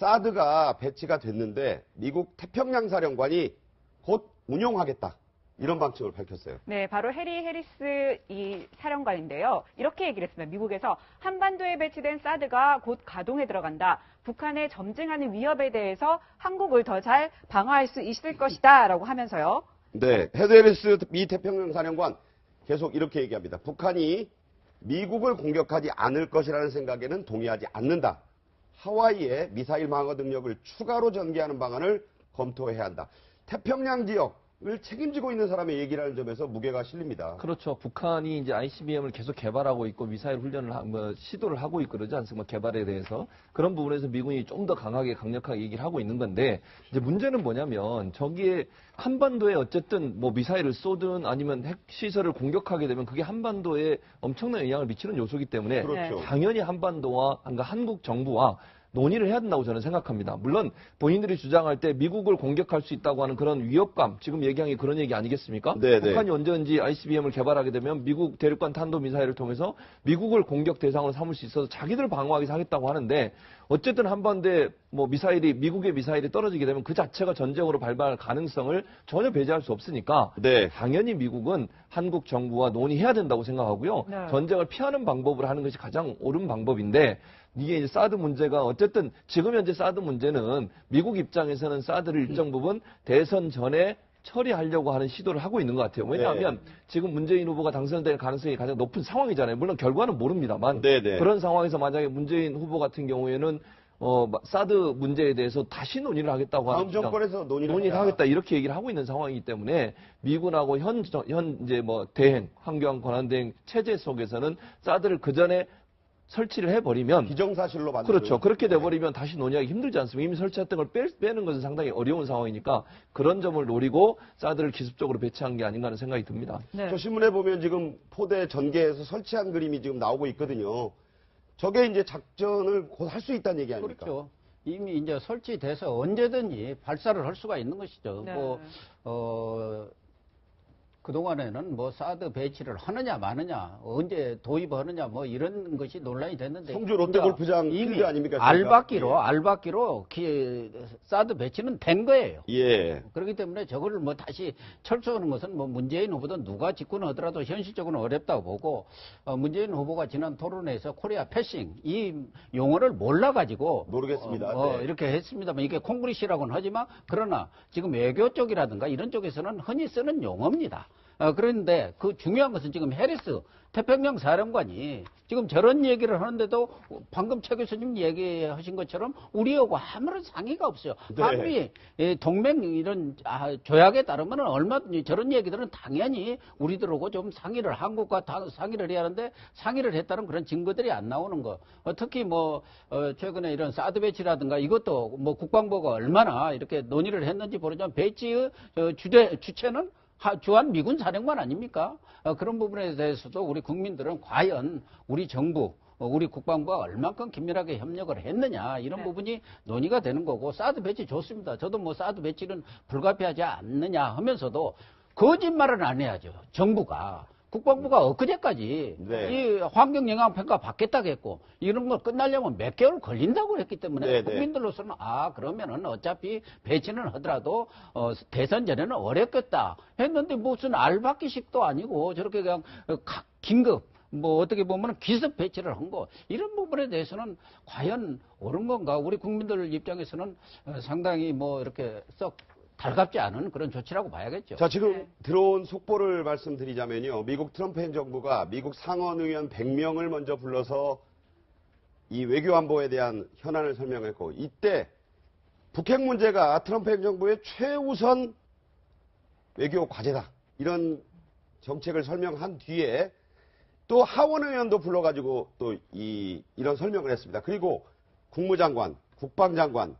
사드가 배치가 됐는데 미국 태평양 사령관이 곧 운용하겠다. 이런 방침을 밝혔어요. 네, 바로 해리 해리스 이 사령관인데요. 이렇게 얘기를 했습니다. 미국에서 한반도에 배치된 사드가 곧 가동에 들어간다. 북한의 점증하는 위협에 대해서 한국을 더 잘 방어할 수 있을 것이다. 라고 하면서요. 네, 헤드해리스 미 태평양 사령관 계속 이렇게 얘기합니다. 북한이 미국을 공격하지 않을 것이라는 생각에는 동의하지 않는다. 하와이에 미사일 방어 능력을 추가로 전개하는 방안을 검토해야 한다. 태평양 지역 을 책임지고 있는 사람의 얘기라는 점에서 무게가 실립니다. 그렇죠. 북한이 이제 ICBM을 계속 개발하고 있고 미사일 훈련을 하, 뭐 시도를 하고 있고 그러지 않습니까? 개발에 대해서 그런 부분에서 미군이 좀 더 강하게 강력하게 얘기를 하고 있는 건데 이제 문제는 뭐냐면 저기에 한반도에 어쨌든 뭐 미사일을 쏘든 아니면 핵 시설을 공격하게 되면 그게 한반도에 엄청난 영향을 미치는 요소이기 때문에 그렇죠. 당연히 한반도와 그러니까 한국 정부와 논의를 해야 된다고 저는 생각합니다. 물론 본인들이 주장할 때 미국을 공격할 수 있다고 하는 그런 위협감, 지금 얘기한 게 그런 얘기 아니겠습니까? 네, 네. 북한이 언제든지 ICBM을 개발하게 되면 미국 대륙간 탄도 미사일을 통해서 미국을 공격 대상으로 삼을 수 있어서 자기들 방어하기 위해서 하겠다고 하는데 어쨌든 한반도에 뭐 미사일이 미국의 미사일이 떨어지게 되면 그 자체가 전쟁으로 발발할 가능성을 전혀 배제할 수 없으니까 네. 당연히 미국은 한국 정부와 논의해야 된다고 생각하고요. 네. 전쟁을 피하는 방법을 하는 것이 가장 옳은 방법인데 이게 이제 사드 문제가 어쨌든 지금 현재 사드 문제는 미국 입장에서는 사드를 일정 부분 대선 전에 처리하려고 하는 시도를 하고 있는 것 같아요. 왜냐하면 네. 지금 문재인 후보가 당선될 가능성이 가장 높은 상황이잖아요. 물론 결과는 모릅니다만 네, 네. 그런 상황에서 만약에 문재인 후보 같은 경우에는 어, 마- 사드 문제에 대해서 다시 논의를 하겠다고 하는 정권에서 논의를, 논의를. 하겠다 이렇게 얘기를 하고 있는 상황이기 때문에 미군하고 현, 저- 현 이제 뭐 대행, 환경 권한 대행 체제 속에서는 사드를 그 전에 설치를 해버리면 기정사실로 만든 그렇죠. 그렇게 돼버리면 다시 논의하기 힘들지 않습니까? 이미 설치했던 걸 빼, 빼는 것은 상당히 어려운 상황이니까 그런 점을 노리고 사드를 기습적으로 배치한 게 아닌가 하는 생각이 듭니다. 네. 저 신문에 보면 지금 포대 전개해서 설치한 그림이 지금 나오고 있거든요. 저게 이제 작전을 곧 할 수 있다는 얘기 아닙니까? 그렇죠. 이미 이제 설치돼서 언제든지 발사를 할 수가 있는 것이죠. 네. 뭐, 어, 그동안에는 뭐 사드 배치를 하느냐 마느냐, 언제 도입하느냐 뭐 이런 것이 논란이 됐는데. 이제 롯데골프장 이미 아닙니까? 알바끼로, 예. 알바끼로 기- 사드 배치는 된 거예요. 예. 그렇기 때문에 저거를 뭐 다시 철수하는 것은 뭐 문재인 후보든 누가 집권하더라도 현실적으로는 어렵다고 보고 어, 문재인 후보가 지난 토론회에서 코리아 패싱 이 용어를 몰라가지고 모르겠습니다. 어, 어, 네. 이렇게 했습니다만 이게 콩그리시라고는 하지만 그러나 지금 외교 쪽이라든가 이런 쪽에서는 흔히 쓰는 용어입니다. 어, 그런데 그 중요한 것은 지금 해리스 태평양 사령관이 지금 저런 얘기를 하는데도 방금 최 교수님 얘기하신 것처럼 우리하고 아무런 상의가 없어요. 네. 한미 예, 동맹 이런 아, 조약에 따르면 얼마든지 저런 얘기들은 당연히 우리들하고 좀 상의를 한국과 다 상의를 해야 하는데 상의를 했다는 그런 증거들이 안 나오는 거. 어, 특히 뭐 어, 최근에 이런 사드 배치라든가 이것도 뭐 국방부가 얼마나 이렇게 논의를 했는지 모르지만 배치의 어, 주제 주체는 하- 주한 미군 사령관 아닙니까? 어, 그런 부분에 대해서도 우리 국민들은 과연 우리 정부 어, 우리 국방부가 얼만큼 긴밀하게 협력을 했느냐 이런 네. 부분이 논의가 되는 거고 사드 배치 좋습니다. 저도 뭐 사드 배치는 불가피하지 않느냐 하면서도 거짓말은 안 해야죠. 정부가 국방부가 엊그제까지 네. 이 환경 영향 평가 받겠다고 했고 이런 거 끝나려면 몇 개월 걸린다고 했기 때문에 네, 네. 국민들로서는 아 그러면은 어차피 배치는 하더라도 어, 대선 전에는 어렵겠다 했는데 무슨 알바끼식도 아니고 저렇게 그냥 어, 가- 긴급 뭐 어떻게 보면 기습 배치를 한 거 이런 부분에 대해서는 과연 옳은 건가 우리 국민들 입장에서는 어, 상당히 뭐 이렇게 썩 달갑지 않은 그런 조치라고 봐야겠죠. 자, 지금 네. 들어온 속보를 말씀드리자면요. 미국 트럼프 행정부가 미국 상원 의원 100명을 먼저 불러서 이 외교 안보에 대한 현안을 설명했고 이때 북핵 문제가 트럼프 행정부의 최우선 외교 과제다. 이런 정책을 설명한 뒤에 또 하원 의원도 불러가지고 또 이 이런 설명을 했습니다. 그리고 국무장관, 국방장관,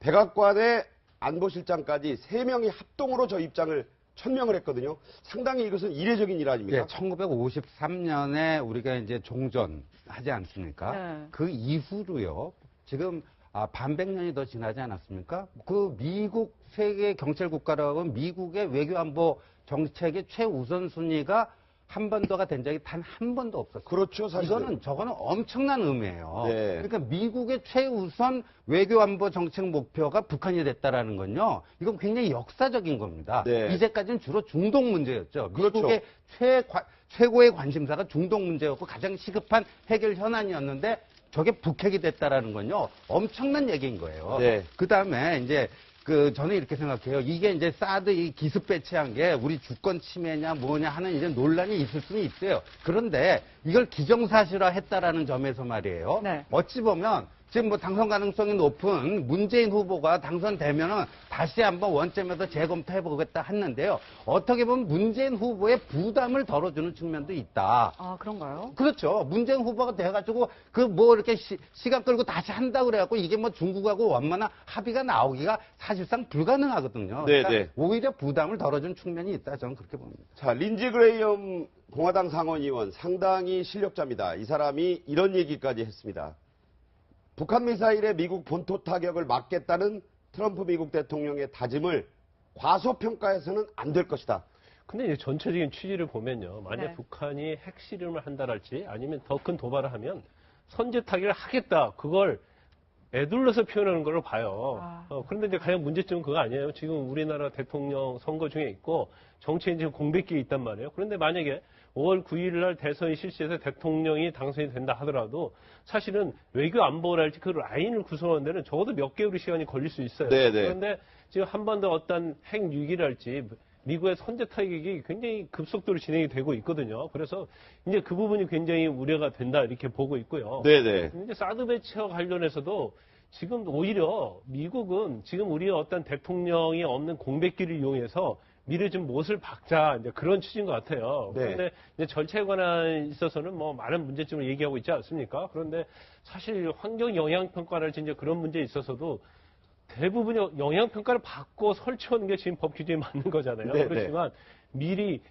백악관의 안보실장까지 세 명이 합동으로 저 입장을 천명을 했거든요. 상당히 이것은 이례적인 일 예, 아닙니까? 1953년에 우리가 이제 종전하지 않습니까? 네. 그 이후로요. 지금 아, 반백년이 더 지나지 않았습니까? 그 미국 세계 경찰 국가라고 하면 미국의 외교 안보 정책의 최우선 순위가 한반도가 된 적이 단 한 번도 없었어요. 그렇죠, 사실. 이거는 저거는 엄청난 의미예요. 네. 그러니까 미국의 최우선 외교 안보 정책 목표가 북한이 됐다라는 건요. 이건 굉장히 역사적인 겁니다. 네. 이제까지는 주로 중동 문제였죠. 그렇죠. 미국의 최, 최고의 관심사가 중동 문제였고 가장 시급한 해결 현안이었는데 저게 북핵이 됐다라는 건요. 엄청난 얘기인 거예요. 네. 그 다음에 이제 그 저는 이렇게 생각해요. 이게 이제 사드 이 기습 배치한 게 우리 주권 침해냐 뭐냐 하는 이제 논란이 있을 수는 있어요. 그런데 이걸 기정사실화 했다라는 점에서 말이에요. 네. 어찌 보면 지금 뭐 당선 가능성이 높은 문재인 후보가 당선되면은 다시 한번 원점에서 재검토해 보겠다 했는데요. 어떻게 보면 문재인 후보의 부담을 덜어주는 측면도 있다. 아, 그런가요? 그렇죠. 문재인 후보가 돼가지고 그 뭐 이렇게 시, 간 끌고 다시 한다 그래갖고 이게 뭐 중국하고 원만한 합의가 나오기가 사실상 불가능하거든요. 네, 그러니까 네. 오히려 부담을 덜어준 측면이 있다. 저는 그렇게 봅니다. 자, 린지 그레이엄 공화당 상원의원 상당히 실력자입니다. 이 사람이 이런 얘기까지 했습니다. 북한 미사일의 미국 본토 타격을 막겠다는 트럼프 미국 대통령의 다짐을 과소평가해서는 안 될 것이다. 근데 이제 전체적인 취지를 보면요. 만약 네. 북한이 핵실험을 한다랄지 아니면 더 큰 도발을 하면 선제 타격을 하겠다. 그걸 애둘러서 표현하는 걸로 봐요. 아. 어, 그런데 이제 가장 문제점은 그거 아니에요. 지금 우리나라 대통령 선거 중에 있고 정치인 지금 공백기에 있단 말이에요. 그런데 만약에 5월 9일 날 대선이 실시해서 대통령이 당선이 된다 하더라도 사실은 외교 안보랄지 그 라인을 구성하는 데는 적어도 몇 개월의 시간이 걸릴 수 있어요. 네, 네. 그런데 지금 한반도 어떤 핵 위기랄지 미국의 선제 타격이 굉장히 급속도로 진행이 되고 있거든요. 그래서 이제 그 부분이 굉장히 우려가 된다 이렇게 보고 있고요. 네네. 이제 사드 배치와 관련해서도 지금 오히려 미국은 지금 우리 어떤 대통령이 없는 공백기를 이용해서 미래 좀 못을 박자 이제 그런 취지인 것 같아요. 네. 그런데 이제 절차에 관한 있어서는 뭐 많은 문제점을 얘기하고 있지 않습니까? 그런데 사실 환경 영향 평가랄지 이제 그런 문제에 있어서도 대부분의 영향 평가를 받고 설치하는 게 지금 법 규정에 맞는 거잖아요. 네, 네. 그렇지만 미리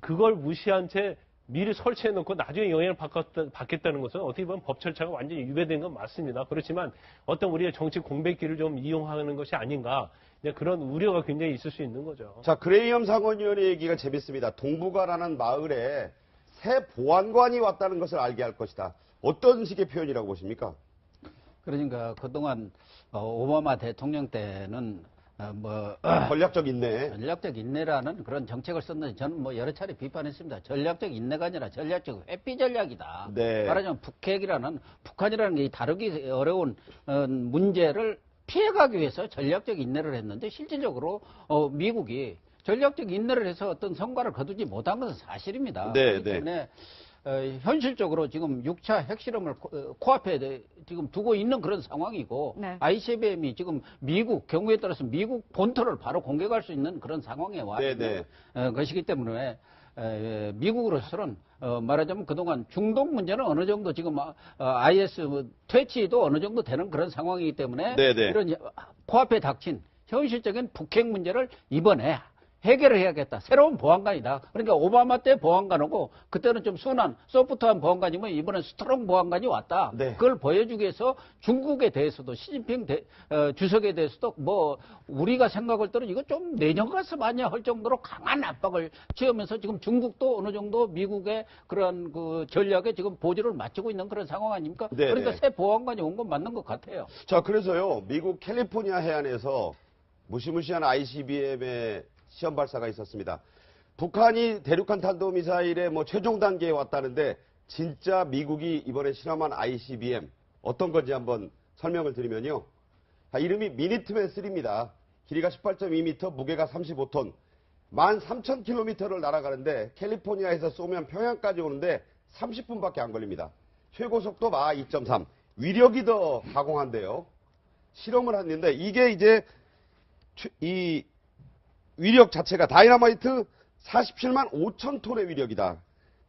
그걸 무시한 채 미리 설치해 놓고 나중에 영향을 받겠다, 받겠다 는 것은 어떻게 보면 법 절차가 완전히 위배된 건 맞습니다. 그렇지만 어떤 우리의 정치 공백기를 좀 이용하는 것이 아닌가 이제 그런 우려가 굉장히 있을 수 있는 거죠. 자, 그레이엄 상원의원의 얘기가 재밌습니다. 동부가라는 마을에 새 보안관이 왔다는 것을 알게 할 것이다. 어떤 식의 표현이라고 보십니까? 그러니까 그동안 어, 오바마 대통령 때는 어, 뭐 전략적 인내. 전략적 인내라는 그런 정책을 썼는데 저는 뭐 여러 차례 비판했습니다. 전략적 인내가 아니라 전략적 회피 전략이다. 네. 말하자면 북핵이라는 북한이라는 게 다루기 어려운 어, 문제를 피해가기 위해서 전략적 인내를 했는데 실질적으로 어, 미국이 전략적 인내를 해서 어떤 성과를 거두지 못한 것은 사실입니다. 네, 그렇기 네. 때문에 어, 현실적으로 지금 6차 핵실험을 코- 어, 코앞에 대- 지금 두고 있는 그런 상황이고 네. ICBM이 지금 미국 경우에 따라서 미국 본토를 바로 공격할 수 있는 그런 상황에 와 네, 있는 네. 어, 것이기 때문에 에, 미국으로서는 어, 말하자면 그동안 중동 문제는 어느 정도 지금 어, IS 뭐 퇴치도 어느 정도 되는 그런 상황이기 때문에 네, 네. 이런 코앞에 닥친 현실적인 북핵 문제를 이번에 해결을 해야겠다. 새로운 보안관이다. 그러니까 오바마 때 보안관하고 그때는 좀 순한 소프트한 보안관이면 이번엔 스트롱 보안관이 왔다. 네. 그걸 보여주기 위해서 중국에 대해서도 시진핑 대- 어, 주석에 대해서도 뭐 우리가 생각할 때는 이거 좀 내년 가서 마냐 할 정도로 강한 압박을 취하면서 지금 중국도 어느 정도 미국의 그런 그 전략에 지금 보조를 맞추고 있는 그런 상황 아닙니까? 네, 그러니까 네. 새 보안관이 온 건 맞는 것 같아요. 자, 그래서요, 미국 캘리포니아 해안에서 무시무시한 ICBM의 시험 발사가 있었습니다. 북한이 대륙간 탄도미사일의 뭐 최종 단계에 왔다는데, 진짜 미국이 이번에 실험한 ICBM, 어떤 건지 한번 설명을 드리면요. 자, 이름이 미니트맨 3입니다. 길이가 18.2m, 무게가 35톤. 13,000km를 날아가는데 캘리포니아에서 쏘면 평양까지 오는데 30분밖에 안 걸립니다. 최고 속도 마 2.3. 위력이 더 가공한데요. 실험을 했는데 이게 이제 최- 이 위력 자체가 다이너마이트 47만 5천 톤의 위력이다.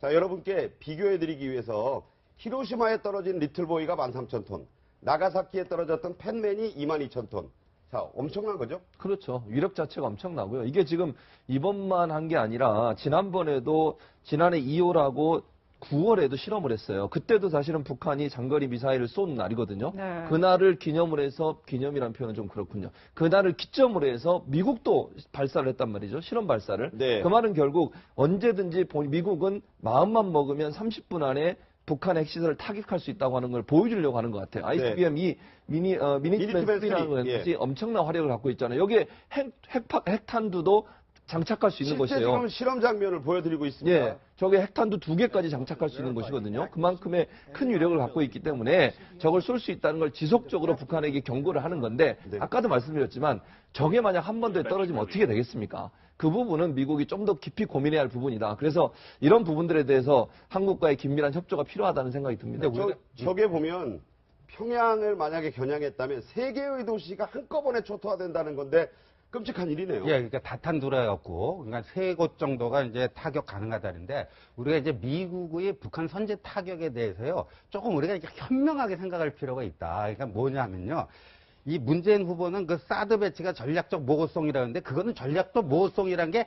자, 여러분께 비교해 드리기 위해서 히로시마에 떨어진 리틀보이가 13,000톤, 나가사키에 떨어졌던 펜맨이 22,000톤. 자, 엄청난 거죠? 그렇죠. 위력 자체가 엄청나고요. 이게 지금 이번만 한 게 아니라 지난번에도 지난해 2월하고 9월에도 실험을 했어요. 그때도 사실은 북한이 장거리 미사일을 쏜 날이거든요. 네. 그날을 기념으로 해서 기념이라는 표현은 좀 그렇군요. 그날을 기점으로 해서 미국도 발사를 했단 말이죠. 실험 발사를. 네. 그 말은 결국 언제든지 본- 미국은 마음만 먹으면 30분 안에 북한의 핵시설을 타격할 수 있다고 하는 걸 보여주려고 하는 것 같아요. ICBM 이 미니 어, 미니트맨 미니트맨 3라는 쓰리, 것이 엄청난 화력을 갖고 있잖아요. 여기에 핵, 핵, 핵탄두도 장착할 수 있는 것이에요. 지금 실험 장면을 보여드리고 있습니다. 예, 저게 핵탄두 두 개까지 장착할 수 있는 것이거든요. 그만큼의 큰 위력을 갖고 있기 때문에 저걸 쏠 수 있다는 걸 지속적으로 북한에게 경고를 하는 건데 네. 아까도 말씀드렸지만 저게 만약 한 번도에 떨어지면 어떻게 되겠습니까? 그 부분은 미국이 좀 더 깊이 고민해야 할 부분이다. 그래서 이런 부분들에 대해서 한국과의 긴밀한 협조가 필요하다다는 생각이 듭니다. 저, 저게 보면 평양을 만약에 겨냥했다면 세 개의 도시가 한꺼번에 초토화된다는 건데 끔찍한 일이네요. 예, 그러니까 다탄두라였고, 그러니까 세 곳 정도가 이제 타격 가능하다는데, 우리가 이제 미국의 북한 선제 타격에 대해서요, 조금 우리가 이렇게 현명하게 생각할 필요가 있다. 그러니까 뭐냐면요. 이 문재인 후보는 그 사드 배치가 전략적 모호성이라는데, 그거는 전략적 모호성이란 게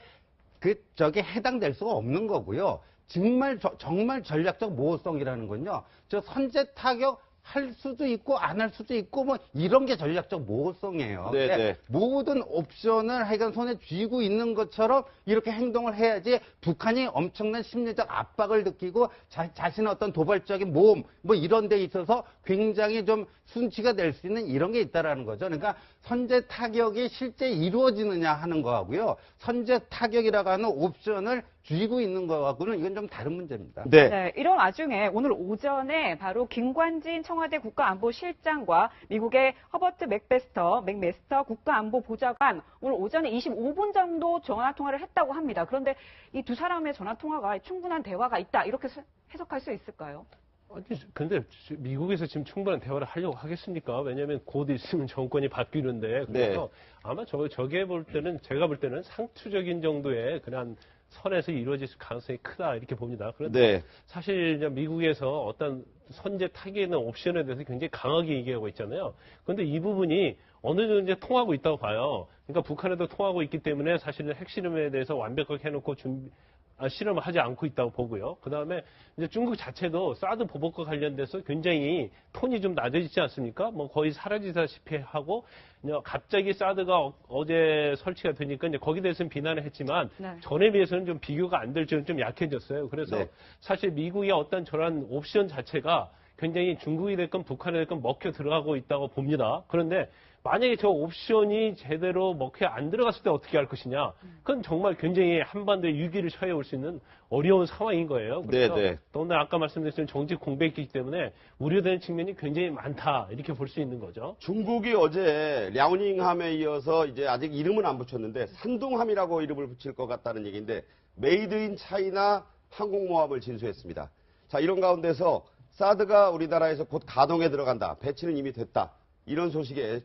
그, 저게 해당될 수가 없는 거고요. 정말, 저- 정말 전략적 모호성이라는 건요. 저 선제 타격 할 수도 있고 안 할 수도 있고 뭐 이런 게 전략적 모호성이에요. 네, 근데 네. 모든 옵션을 하여간 손에 쥐고 있는 것처럼 이렇게 행동을 해야지 북한이 엄청난 심리적 압박을 느끼고 자, 자신의 어떤 도발적인 모험 뭐 이런 데 있어서 굉장히 좀 순치가 될 수 있는 이런 게 있다라는 거죠. 그러니까 선제 타격이 실제 이루어지느냐 하는 거하고요. 선제 타격이라고 하는 옵션을 쥐고 있는 거하고는 이건 좀 다른 문제입니다. 네. 네, 이런 와중에 오늘 오전에 바로 김관진 청와대 국가안보실장과 미국의 허버트 맥베스터, 맥메스터 국가안보보좌관 오늘 오전에 25분 정도 전화 통화를 했다고 합니다. 그런데 이 두 사람의 전화 통화가 충분한 대화가 있다 이렇게 수- 해석할 수 있을까요? 아니, 근데 지- 미국에서 지금 충분한 대화를 하려고 하겠습니까? 왜냐하면 곧 있으면 정권이 바뀌는데 그래서 아마 저 저게 볼 때는 제가 볼 때는 상투적인 정도의 그냥 선에서 이루어질 가능성이 크다 이렇게 봅니다. 그런데 네. 사실 미국에서 어떤 선제 대한 옵션에 대해서 굉장히 강하게 얘기하고 있잖아요. 그런데 이 부분이 어느 정도 이제 통하고 있다고 봐요. 그러니까 북한에도 통하고 있기 때문에 사실은 핵실험에 대해서 완벽하게 해놓고 준비, 아, 실험을 하지 않고 있다고 보고요. 그 다음에 이제 중국 자체도 사드 보복과 관련돼서 굉장히 톤이 좀 낮아지지 않습니까? 뭐 거의 사라지다시피 하고 이제 갑자기 사드가 어, 제 설치가 되니까 이제 거기에 대해서는 비난을 했지만 네. 전에 비해서는 좀 비교가 안될 줄은 좀 약해졌어요. 그래서 네. 사실 미국의 어떤 저런 옵션 자체가 굉장히 중국이 됐건 북한이 됐건 먹혀 들어가고 있다고 봅니다. 그런데 만약에 저 옵션이 제대로 먹혀 안 들어갔을 때 어떻게 할 것이냐? 그건 정말 굉장히 한반도의 위기를 처해 올 수 있는 어려운 상황인 거예요. 그래서 네, 네. 더군다나 아까 말씀드렸던 정직 공백이기 때문에 우려되는 측면이 굉장히 많다 이렇게 볼 수 있는 거죠. 중국이 어제 랴오닝함에 이어서 이제 아직 이름은 안 붙였는데 산둥함이라고 이름을 붙일 것 같다는 얘기인데 메이드 인 차이나 항공모함을 진수했습니다. 자 이런 가운데서 사드가 우리나라에서 곧 가동에 들어간다. 배치는 이미 됐다. 이런 소식에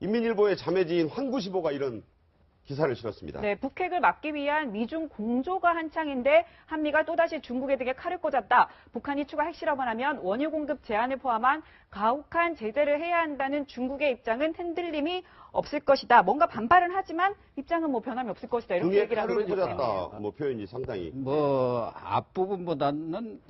인민일보의 자매지인 환구시보가 이런 기사를 실었습니다. 네, 북핵을 막기 위한 미중 공조가 한창인데 한미가 또다시 중국에 등에 칼을 꽂았다. 북한이 추가 핵실험을 하면 원유 공급 제한을 포함한 가혹한 제재를 해야 한다는 중국의 입장은 흔들림이 없을 것이다. 뭔가 반발은 하지만 입장은 뭐 변함이 없을 것이다. 이렇게 얘기를 하고. 꽂았다. 뭐 표현이 상당히 뭐 앞부분보다는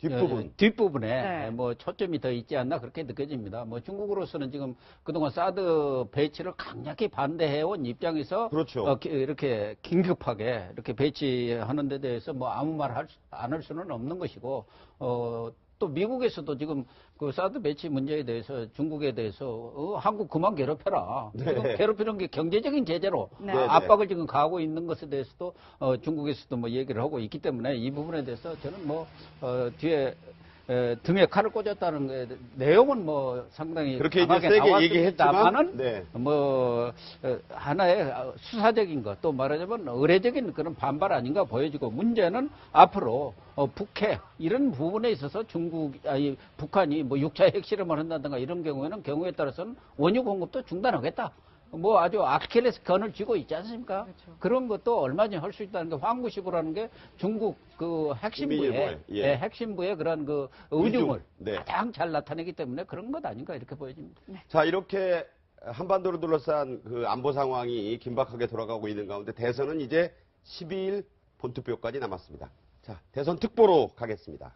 뒷부분. 예, 뒷부분에 네. 뭐 초점이 더 있지 않나 그렇게 느껴집니다. 뭐 중국으로서는 지금 그동안 사드 배치를 강력히 반대해온 입장에서 그렇죠. 어, 기- 이렇게 긴급하게 이렇게 배치하는 데 대해서 뭐 아무 말 안 할 수는 없는 것이고 어, 또 미국에서도 지금 그 사드 배치 문제에 대해서 중국에 대해서 어, 한국 그만 괴롭혀라. 네. 지금 괴롭히는 게 경제적인 제재로 네. 아, 네, 네. 압박을 지금 가하고 있는 것에 대해서도 어, 중국에서도 뭐 얘기를 하고 있기 때문에 이 부분에 대해서 저는 뭐 어, 뒤에 에, 등에 칼을 꽂았다는 게 내용은 뭐 상당히 그렇게 이제 강하게 세게 얘기했지만, 네. 뭐 어, 하나의 수사적인 것 또 말하자면 의례적인 그런 반발 아닌가 보여지고 문제는 앞으로 어, 북핵 이런 부분에 있어서 중국 아니 북한이 뭐 6차 핵실험을 한다든가 이런 경우에는 경우에 따라서는 원유 공급도 중단하겠다. 뭐 아주 아킬레스 건을 쥐고 있지 않습니까? 그렇죠. 그런 것도 얼마든지 할 수 있다는 게 황구시보라는 게 중국 그 핵심부의 예. 예, 핵심부의 그런 그 의중을 네. 가장 잘 나타내기 때문에 그런 것 아닌가 이렇게 보여집니다. 자, 이렇게 한반도를 둘러싼 그 안보 상황이 긴박하게 돌아가고 있는 가운데 대선은 이제 12일 본투표까지 남았습니다. 자, 대선 특보로 가겠습니다.